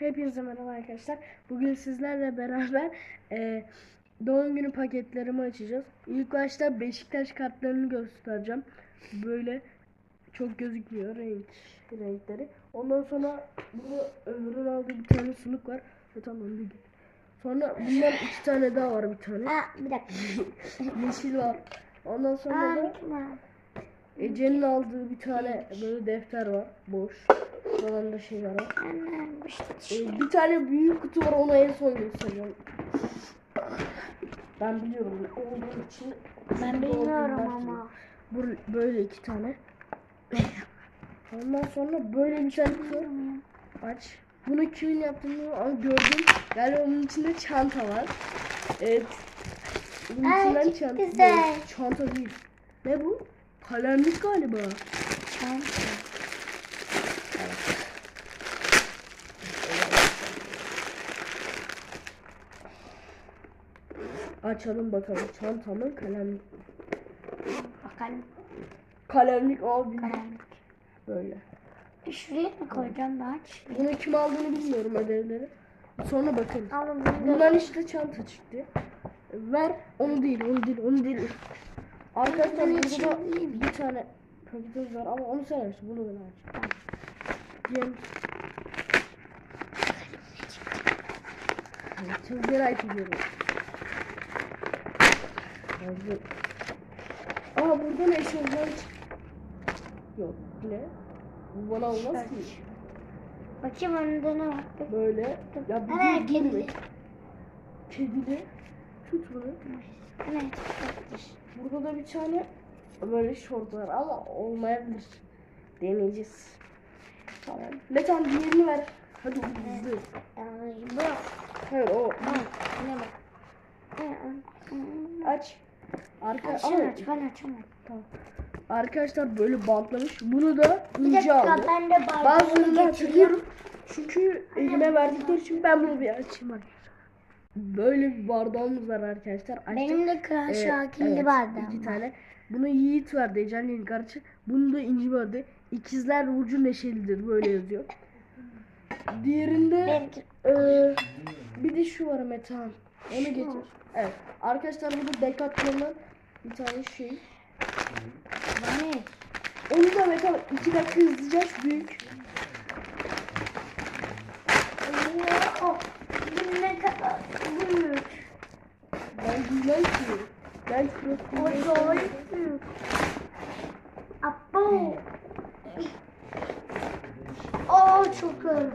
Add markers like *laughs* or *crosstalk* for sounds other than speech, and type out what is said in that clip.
Hepinize merhaba arkadaşlar. Bugün sizlerle beraber e, doğum günü paketlerimi açacağız. İlk başta Beşiktaş kartlarını göstereceğim. Böyle çok gözükmüyor renk renkleri. Ondan sonra burada Ömür'ün aldığı bir tane sunuk var. Ve tamam bir gün. Sonra bundan iki tane daha var bir tane. Aa, bir dakika. *laughs* Yeşil var. Ondan sonra Aa, da. Ece'nin aldığı bir tane böyle defter var. Boş. Buralarında şeyler var. Annem işte Ee, bir tane büyük kutu var onu en son göstereceğim. Ben biliyorum ne olduğu için. Ben bilmiyorum ama. Bu böyle iki tane. Ondan sonra böyle bir tane kutu aç. Bunu kimin yaptığını gördüm. Yani onun içinde çanta var. Evet. Bunun Ay, içinden çanta. güzel. Çanta değil. Ne bu? Kalemlik galiba. Açalım bakalım. Çantamın kalemlik. Bakalım. Kalemlik abi. Karanlık. Böyle. Şuraya mı koyacağım ben? Bunu kim aldığını bilmiyorum ödevleri. Sonra da Bundan işte çanta çıktı. Ver. Onu değil, onu değil, onu değil. Arkadaşlar burada bir tane paketimiz var ama onu açtın. Bunu ben açtım. Diyelim. Merak ediyorum. Hazır. Aa buradan eşofman çıktı. Yok ne? Bu bana olmaz ki. Bakayım önünde ne var? Böyle. Ya bu değil mi? kedili. Kedili. Tut bunu. Evet. Burada da bir tane böyle şort var ama olmayabilir. Deneyeceğiz. Tamam. Metan diğerini ver. Hadi hızlı. Bu. Hayır o. Ne bak. Aç. Arka, Aç ama, aç ben açamam. Tamam. Arkadaşlar böyle bantlamış. Bunu da ince dakika aldı. ben de Bazılarını hatırlıyorum. Çünkü elime verdikleri için ben bunu bir açayım arkadaşlar. Böyle bir bardağımız var arkadaşlar. Açtık. Benim de Kral Şakir'li evet, bardağım iki var. tane. Bunu Yiğit verdi. Ece'nin kardeşi. Bunu da İnci verdi. İkizler Burcu Neşelidir. Böyle yazıyor. Diğerinde Benimki eee, bir de şu var Metehan. Onu getir. Evet. Arkadaşlar burada Decathlon'un bir tane şey. ne? Onu da Metehan iki dakika hızlıca büyük. Oo, Bu ne kadar büyük. Ben bilmem ki. Ben O acayip büyük. Abo. Aa çok ağır.